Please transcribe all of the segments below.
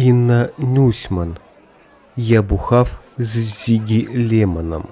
Інна Нюсьман. Я бухав з Зігі Лемоном.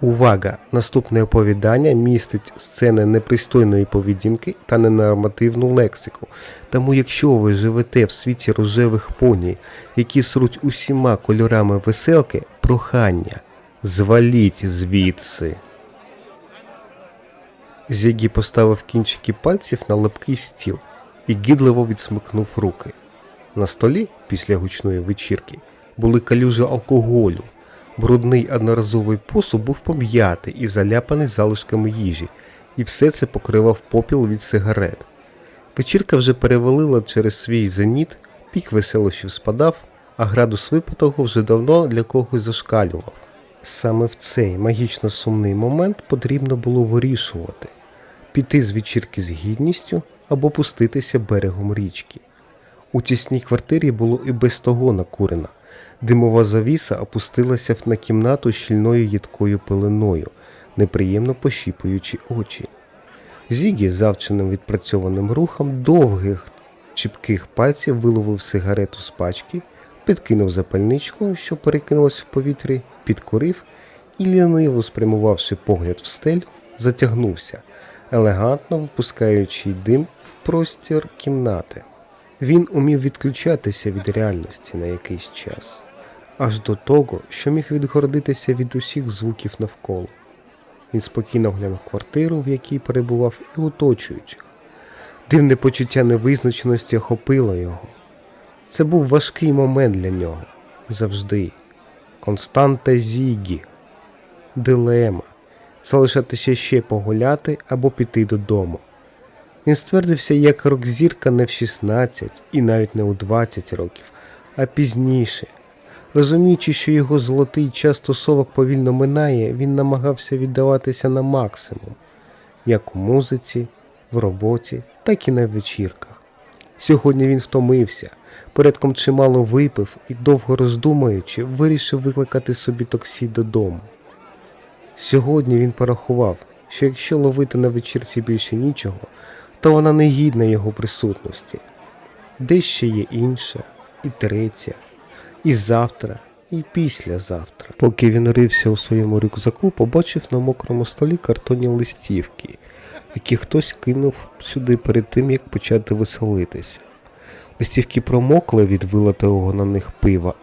Увага! Наступне оповідання містить сцени непристойної поведінки та ненормативну лексику. Тому, якщо ви живете в світі рожевих поні, які сруть усіма кольорами веселки, прохання, зваліть звідси. Зігі поставив кінчики пальців на липкий стіл і гідливо відсмикнув руки. На столі, після гучної вечірки, були калюжі алкоголю. Брудний одноразовий посуд був пом'ятий і заляпаний залишками їжі, і все це покривав попіл від сигарет. Вечірка вже перевалила через свій зеніт, пік веселощів спадав, а градус випитого вже давно для когось зашкалював. Саме в цей магічно сумний момент потрібно було вирішувати піти з вечірки з гідністю або пуститися берегом річки. У тісній квартирі було і без того накурено. Димова завіса опустилася на кімнату щільною їдкою пеленою, неприємно пощіпуючи очі. Зігі завченим відпрацьованим рухом довгих чіпких пальців виловив сигарету з пачки, підкинув запальничку, що перекинулась в повітрі, підкурив і, ліниво спрямувавши погляд в стелю, затягнувся, елегантно випускаючи дим в простір кімнати. Він умів відключатися від реальності на якийсь час, аж до того, що міг відгородитися від усіх звуків навколо. Він спокійно глянув квартиру, в якій перебував, і оточуючих. Дивне почуття невизначеності охопило його. Це був важкий момент для нього завжди. Константа Зігі, дилема залишатися ще погуляти або піти додому. Він ствердився як рок-зірка не в 16 і навіть не у 20 років, а пізніше. Розуміючи, що його золотий час тусовок повільно минає, він намагався віддаватися на максимум, як у музиці, в роботі, так і на вечірках. Сьогодні він втомився, порядком чимало випив і, довго роздумуючи, вирішив викликати собі таксі додому. Сьогодні він порахував, що якщо ловити на вечірці більше нічого, то вона не гідна його присутності. Десь ще є інша, і третя, і завтра, і післязавтра. Поки він рився у своєму рюкзаку, побачив на мокрому столі картонні листівки, які хтось кинув сюди перед тим, як почати веселитися. Листівки промокли від вилитого на них пива,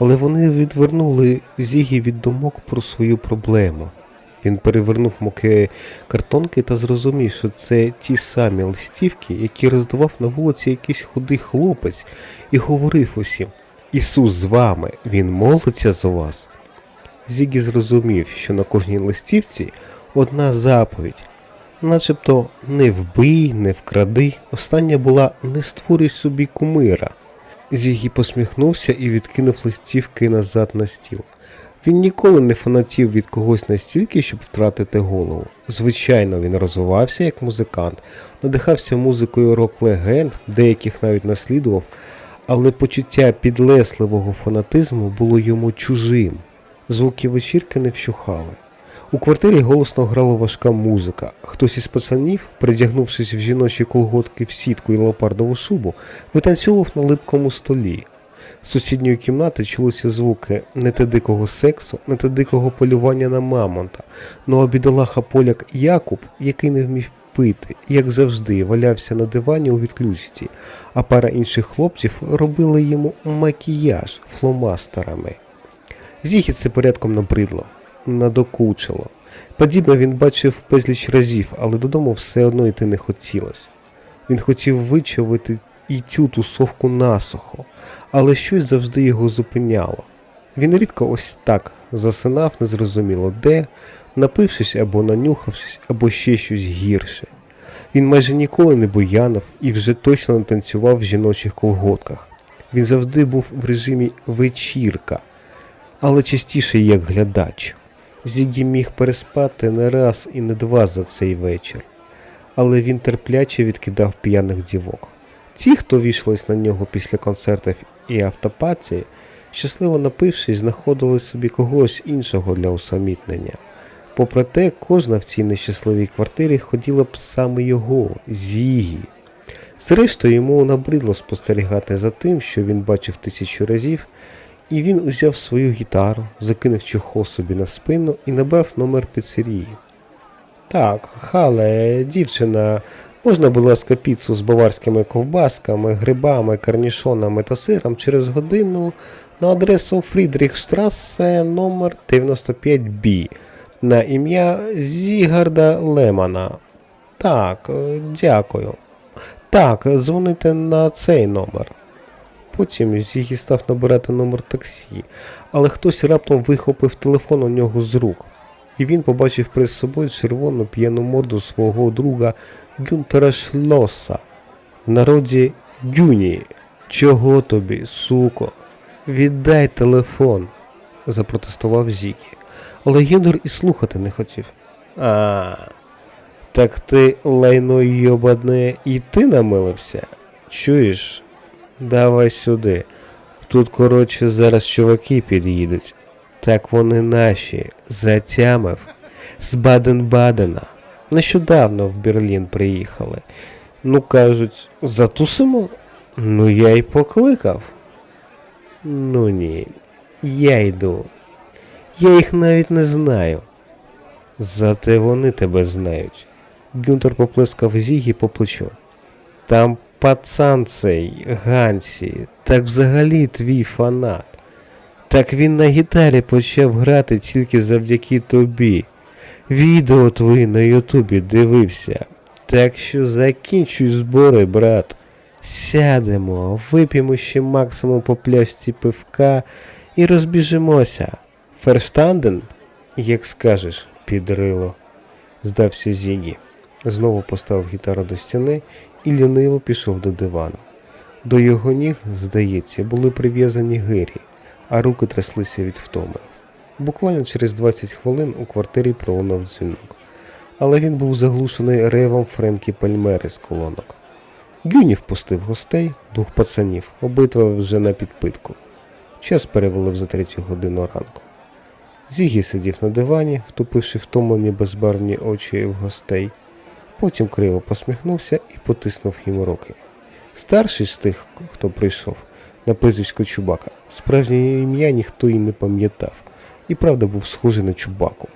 але вони відвернули Зігі від думок про свою проблему. Він перевернув муки картонки та зрозумів, що це ті самі листівки, які роздавав на вулиці якийсь худий хлопець і говорив усім Ісус з вами, Він молиться за вас. Зігі зрозумів, що на кожній листівці одна заповідь, начебто не вбий, не вкради. Остання була не створюй собі кумира. Зігі посміхнувся і відкинув листівки назад на стіл. Він ніколи не фанатів від когось настільки, щоб втратити голову. Звичайно, він розвивався як музикант, надихався музикою рок-легенд, деяких навіть наслідував, але почуття підлесливого фанатизму було йому чужим. Звуки вечірки не вщухали. У квартирі голосно грала важка музика. Хтось із пацанів, придягнувшись в жіночі колготки в сітку і леопардову шубу, витанцьовував на липкому столі. З сусідньої кімнати чулися звуки не те дикого сексу, не те дикого полювання на мамонта. Ну а бідолаха поляк Якуб, який не вмів пити, як завжди, валявся на дивані у відключці, а пара інших хлопців робили йому макіяж фломастерами. Зіхід це порядком набридло, надокучило. Подібне він бачив безліч разів, але додому все одно йти не хотілося. Він хотів вичавити і цю тусовку насухо, але щось завжди його зупиняло. Він рідко ось так засинав незрозуміло де, напившись або нанюхавшись, або ще щось гірше. Він майже ніколи не буянив і вже точно не танцював в жіночих колготках. Він завжди був в режимі вечірка, але частіше як глядач. Зігі міг переспати не раз і не два за цей вечір, але він терпляче відкидав п'яних дівок. Ті, хто війшлись на нього після концертів і автопатії, щасливо напившись, знаходили собі когось іншого для усамітнення. Попри те, кожна в цій нещасливій квартирі ходіла б саме його, Зігі. Зрештою, йому набридло спостерігати за тим, що він бачив тисячу разів, і він узяв свою гітару, закинув чохол собі на спину і набрав номер піцерії. Так, хале, дівчина, можна, будь ласка, піцу з баварськими ковбасками, грибами, карнішонами та сиром через годину на адресу Фрідріхштрассе номер 95Б на ім'я Зігарда Лемана. Так, дякую. Так, дзвоните на цей номер. Потім Зігі став набирати номер таксі, але хтось раптом вихопив телефон у нього з рук, і він побачив перед собою червону п'яну морду свого друга Гюнтера Шлоса. В народі Гюні. Чого тобі, суко? Віддай телефон, запротестував Зігі. Але Гюнтер і слухати не хотів. А, так ти лайно йобадне і ти намилився? Чуєш? Давай сюди. Тут, коротше, зараз чуваки під'їдуть. Так вони наші. Затямив. З Баден-Бадена. Нещодавно в Берлін приїхали. Ну, кажуть, затусимо? Ну я й покликав. Ну ні, я йду. Я їх навіть не знаю. Зате вони тебе знають. Гюнтер поплескав Зігі по плечу. Там пацан цей, Гансі, так взагалі твій фанат. Так він на гітарі почав грати тільки завдяки тобі. Відео твої на Ютубі дивився. Так що закінчуй збори, брат. Сядемо, вип'ємо ще максимум по пляшці пивка і розбіжимося. Ферштанден, як скажеш, підрило, здався Зігі. Знову поставив гітару до стіни і ліниво пішов до дивану. До його ніг, здається, були прив'язані гирі, а руки тряслися від втоми. Буквально через 20 хвилин у квартирі пролунав дзвінок, але він був заглушений ревом Френкі Пальмери з колонок. Гюні впустив гостей, двох пацанів, обидва вже на підпитку. Час перевалив за третю годину ранку. Зігі сидів на дивані, втупивши втомлені безбарвні очі в гостей. Потім криво посміхнувся і потиснув їм руки. Старший з тих, хто прийшов, на прізвисько Чубака, справжнє ім'я ніхто й не пам'ятав, і правда був схожий на Чубаку.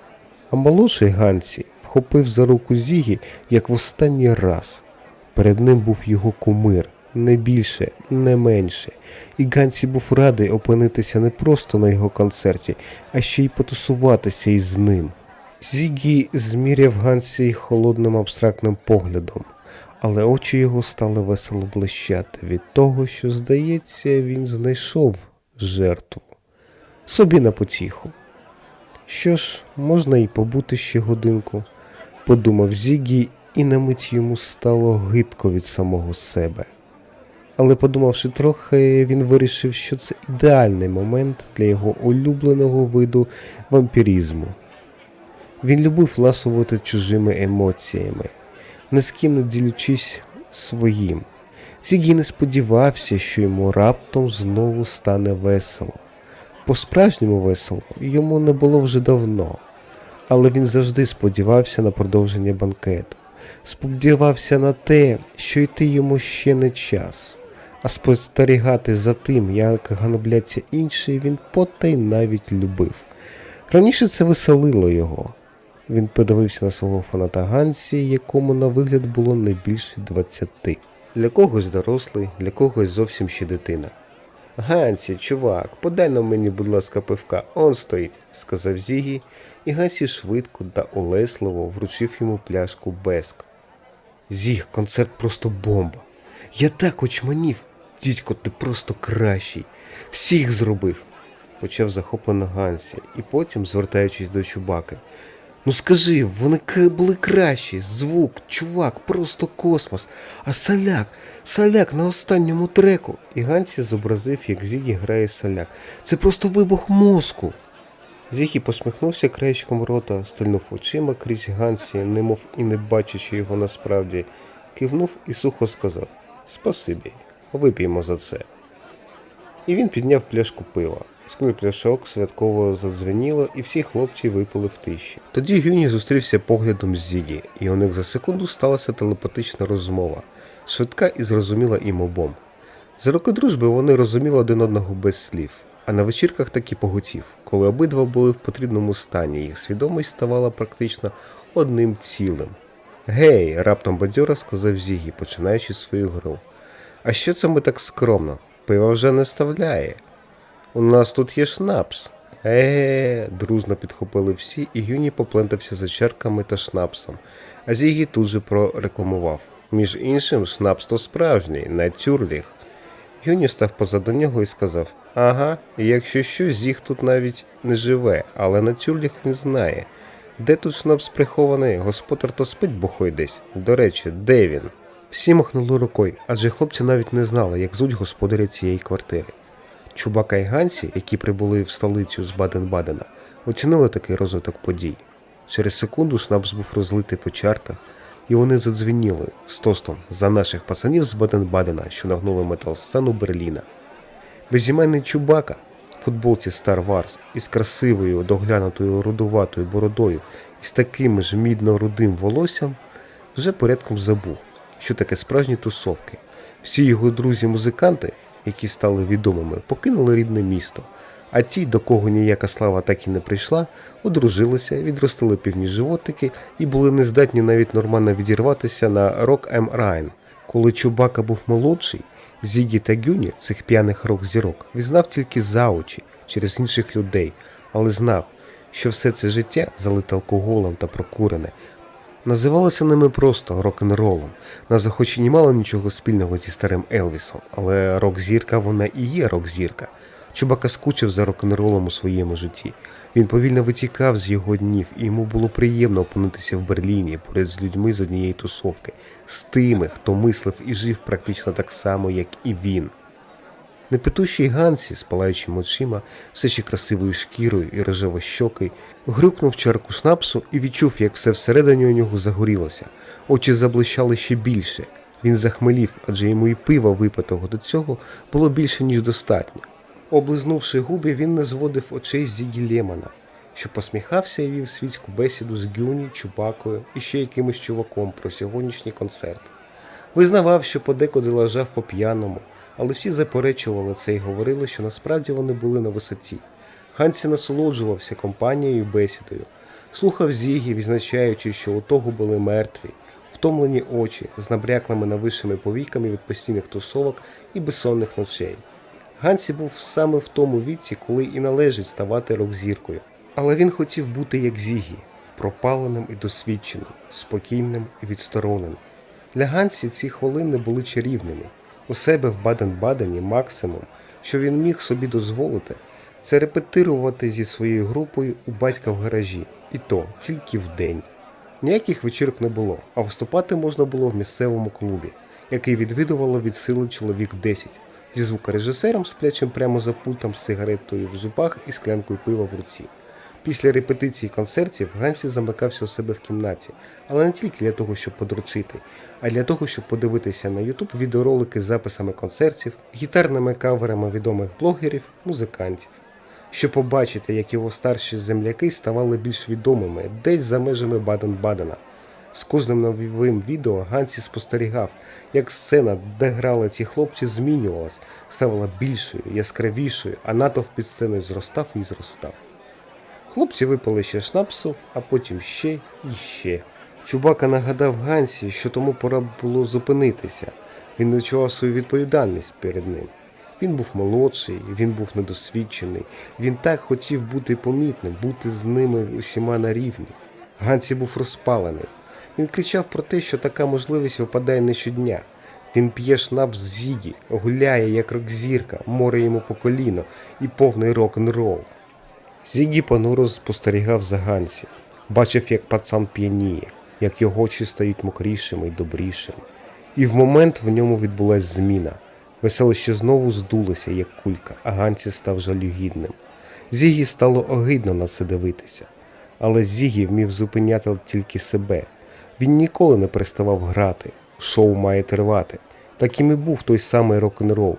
А молодший Гансі вхопив за руку Зігі, як в останній раз. Перед ним був його кумир, не більше, не менше, і Гансі був радий опинитися не просто на його концерті, а ще й потусуватися із ним. Зігі зміряв Гансі холодним абстрактним поглядом, але очі його стали весело блищати від того, що, здається, він знайшов жертву собі на потіху. Що ж, можна і побути ще годинку, подумав Зігі, і на мить йому стало гидко від самого себе. Але подумавши трохи, він вирішив, що це ідеальний момент для його улюбленого виду вампірізму. Він любив ласувати чужими емоціями, ні з ким не ділючись своїм. Зігі не сподівався, що йому раптом знову стане весело. По-справжньому весело йому не було вже давно, але він завжди сподівався на продовження банкету, сподівався на те, що йти йому ще не час, а спостерігати за тим, як ганобляться інші, він потай навіть любив. Раніше це веселило його. Він подивився на свого фаната Гансі, якому на вигляд було не більше двадцяти. Для когось дорослий, для когось зовсім ще дитина. Гансі, чувак, подай нам мені, будь ласка, пивка, он стоїть, сказав Зігі, і Гансі швидко та улесливо вручив йому пляшку Беск. Зіг, концерт просто бомба. Я так очманів. Дідько, ти просто кращий. Всіх зробив, почав захоплено Гансі, і потім, звертаючись до чубаки. Ну скажи, вони були кращі, звук, чувак, просто космос. А соляк, соляк на останньому треку. І Гансі зобразив, як Зігі грає соляк. Це просто вибух мозку. Зігі посміхнувся краєчком рота, стильнув очима крізь Гансі, немов і не бачачи його насправді, кивнув і сухо сказав Спасибі, вип'ємо за це. І він підняв пляшку пива. Пляшок святково задзвеніло, і всі хлопці випили в тиші. Тоді Гюні зустрівся поглядом з Зігі, і у них за секунду сталася телепатична розмова, швидка і зрозуміла їм обом. За роки дружби вони розуміли один одного без слів, а на вечірках таки поготів, коли обидва були в потрібному стані, їх свідомість ставала практично одним цілим. Гей, раптом бадьоро сказав Зігі, починаючи свою гру. А що це ми так скромно? Пиво вже не ставляє. У нас тут є шнапс. Е, дружно підхопили всі, і Юні поплентався за черками та шнапсом, а Зігі тут же прорекламував. Між іншим, шнапс то справжній, натюрліх. Юні став позаду нього і сказав: Ага, якщо що, Зіг тут навіть не живе, але натюрліх він знає. Де тут шнапс прихований? Господар то спить бухой десь. До речі, де він? Всі махнули рукою, адже хлопці навіть не знали, як звуть господаря цієї квартири. Чубака і Гансі, які прибули в столицю з Баден-Бадена, оцінили такий розвиток подій. Через секунду шнапс був розлитий по чарках, і вони задзвеніли з тостом за наших пацанів з Баден-Бадена, що нагнули метал-сцену Берліна. Безіменний Чубака в футболці Star Wars із красивою доглянутою рудуватою бородою і з таким ж мідно-рудим волоссям вже порядком забув, що таке справжні тусовки. Всі його друзі-музиканти, які стали відомими, покинули рідне місто. А ті, до кого ніяка слава так і не прийшла, одружилися, відростили півні животики і були нездатні навіть нормально відірватися на рок М Райн. Коли Чубака був молодший, Зігі та Гюні, цих п'яних рок-зірок, відзнав тільки за очі через інших людей, але знав, що все це життя, залите алкоголем та прокурене, називалося ними просто рок-н-ролом. Назва хоч і не мала нічого спільного зі старим Елвісом, але рок-зірка вона і є рок-зірка. Чубака скучив за рок-н-ролом у своєму житті. Він повільно витікав з його днів, і йому було приємно опинитися в Берліні поряд з людьми з однієї тусовки, з тими, хто мислив і жив практично так само, як і він. Непитущий Гансі з палаючими очима, все ще красивою шкірою і рожево-щокий, грюкнув чарку шнапсу і відчув, як все всередині у нього загорілося. Очі заблищали ще більше. Він захмелів, адже йому і пива випитого до цього було більше, ніж достатньо. Облизнувши губи, він не зводив очей з Зігі що посміхався і вів світську бесіду з Гюні, Чубакою і ще якимось чуваком про сьогоднішній концерт. Визнавав, що подекуди лежав по п'яному, але всі заперечували це і говорили, що насправді вони були на висоті. Гансі насолоджувався компанією і бесідою, слухав Зігі, відзначаючи, що у того були мертві, втомлені очі з набряклими навишими повіками від постійних тусовок і безсонних ночей. Гансі був саме в тому віці, коли і належить ставати рок-зіркою. Але він хотів бути як Зігі, пропаленим і досвідченим, спокійним і відстороненим. Для Гансі ці хвилини були чарівними. У себе в Баден-Бадені максимум, що він міг собі дозволити, це репетирувати зі своєю групою у батька в гаражі, і то тільки в день. Ніяких вечірок не було, а виступати можна було в місцевому клубі, який відвідувало від сили чоловік 10, зі звукорежисером, сплячим прямо за пультом з сигаретою в зубах і склянкою пива в руці. Після репетиції концертів Гансі замикався у себе в кімнаті, але не тільки для того, щоб подручити, а й для того, щоб подивитися на YouTube відеоролики з записами концертів, гітарними каверами відомих блогерів, музикантів, щоб побачити, як його старші земляки ставали більш відомими десь за межами Баден-Бадена. З кожним новим відео Гансі спостерігав, як сцена, де грали ці хлопці, змінювалась, ставала більшою, яскравішою, а натовп під сценою зростав і зростав. Хлопці випили ще шнапсу, а потім ще і ще. Чубака нагадав Гансі, що тому пора було зупинитися. Він відчував свою відповідальність перед ним. Він був молодший, він був недосвідчений. Він так хотів бути помітним, бути з ними усіма на рівні. Гансі був розпалений. Він кричав про те, що така можливість випадає не щодня. Він п'є шнапс з Зігі, гуляє як рок-зірка, море йому по коліно і повний рок-н-рол. Зігі понуро спостерігав за Гансі, бачив, як пацан п'яніє, як його очі стають мокрішими й добрішими. І в момент в ньому відбулась зміна. Веселище знову здулося, як кулька, а Гансі став жалюгідним. Зігі стало огидно на це дивитися. Але Зігі вмів зупиняти тільки себе. Він ніколи не переставав грати. Шоу має тривати. Таким і був той самий рок-н-рол.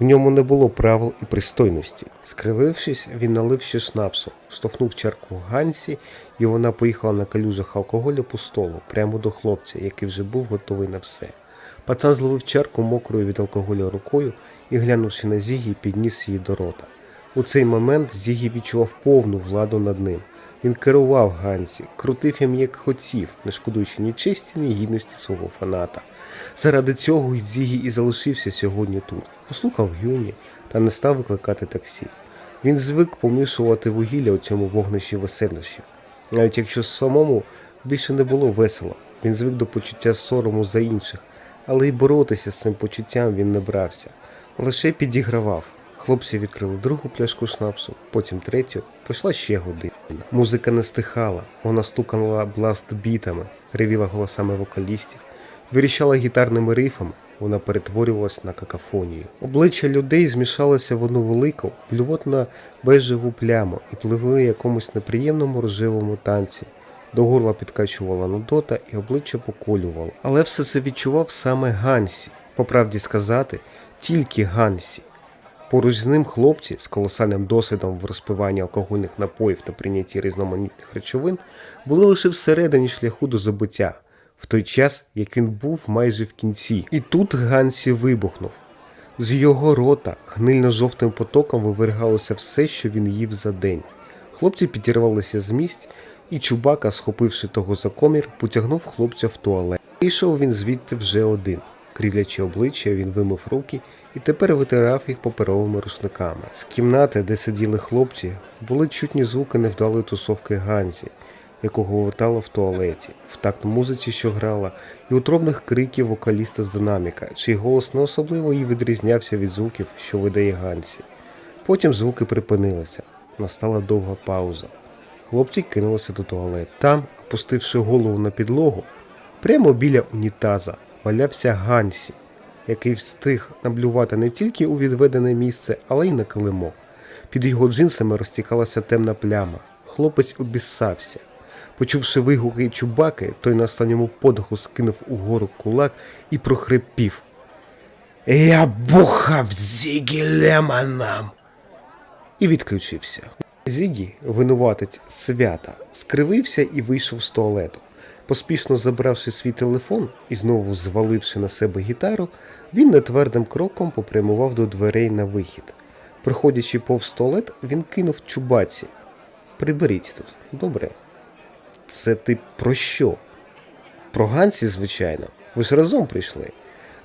В ньому не було правил і пристойності. Скривившись, він налив ще шнапсу, штовхнув чарку Гансі, і вона поїхала на калюжах алкоголю по столу, прямо до хлопця, який вже був готовий на все. Пацан зловив чарку мокрою від алкоголю рукою і, глянувши на Зігі, підніс її до рота. У цей момент Зігі відчував повну владу над ним. Він керував Гансі, крутив їм як хотів, не шкодуючи ні честі, ні гідності свого фаната. Заради цього Зігі і залишився сьогодні тут. Послухав Гюні та не став викликати таксі. Він звик помішувати вугілля у цьому вогнищі веселощів. Навіть якщо самому більше не було весело, він звик до почуття сорому за інших, але й боротися з цим почуттям він не брався. Лише підігравав. Хлопці відкрили другу пляшку шнапсу, потім третю, пройшла ще година. Музика не стихала, вона стукала бласт-бітами, ревіла голосами вокалістів, вирішала гітарними рифами, вона перетворювалась на какафонію. Обличчя людей змішалося в одну велику, блювотно бежеву пляму і пливли якомусь неприємному рожевому танці. До горла підкачувала нудота і обличчя поколювало. Але все це відчував саме Гансі. По правді сказати, тільки Гансі. Поруч з ним хлопці з колосальним досвідом в розпиванні алкогольних напоїв та прийнятті різноманітних речовин були лише всередині шляху до забуття, в той час, як він був майже в кінці. І тут Гансі вибухнув. З його рота гнильно-жовтим потоком вивергалося все, що він їв за день. Хлопці підірвалися з місць, і Чубака, схопивши того за комір, потягнув хлопця в туалет. Вийшов він звідти вже один. Крілячи обличчя, він вимив руки і тепер витирав їх паперовими рушниками. З кімнати, де сиділи хлопці, були чутні звуки невдалої тусовки Ганзі, якого вертало в туалеті, в такт музиці, що грала, і утробних криків вокаліста з динаміка, чий голос не особливо і відрізнявся від звуків, що видає Гансі. Потім звуки припинилися. Настала довга пауза. Хлопці кинулися до туалету. Там, опустивши голову на підлогу, прямо біля унітаза валявся Гансі, який встиг наблювати не тільки у відведене місце, але й на килимок. Під його джинсами розтікалася темна пляма. Хлопець обіссався. Почувши вигуки чубаки, той на останньому подиху скинув угору кулак і прохрипів. Я бухав Зігі Лемоном! І відключився. Зігі, винуватець свята, скривився і вийшов з туалету. Поспішно забравши свій телефон і знову зваливши на себе гітару, він нетвердим кроком попрямував до дверей на вихід. Проходячи повз туалет, він кинув чубаці. Приберіть тут, добре. Це ти про що? Про Гансі, звичайно. Ви ж разом прийшли.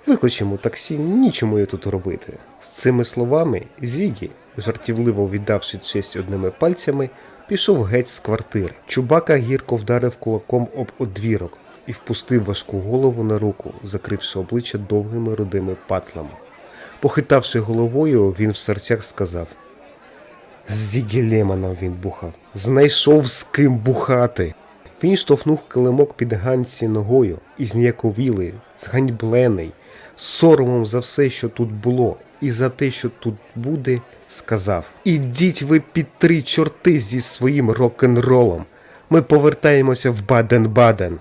Викличемо таксі, нічому я тут робити. З цими словами Зігі, жартівливо віддавши честь одними пальцями, пішов геть з квартири. Чубака гірко вдарив кулаком об одвірок і впустив важку голову на руку, закривши обличчя довгими рудими патлами. Похитавши головою, він в серцях сказав: З він бухав. Знайшов з ким бухати. Він штовхнув килимок під Гансі ногою і зніяковілий, зганьблений, соромом за все, що тут було, і за те, що тут буде, сказав: Ідіть ви під три чорти зі своїм рок-н-ролом. Ми повертаємося в Баден-Баден.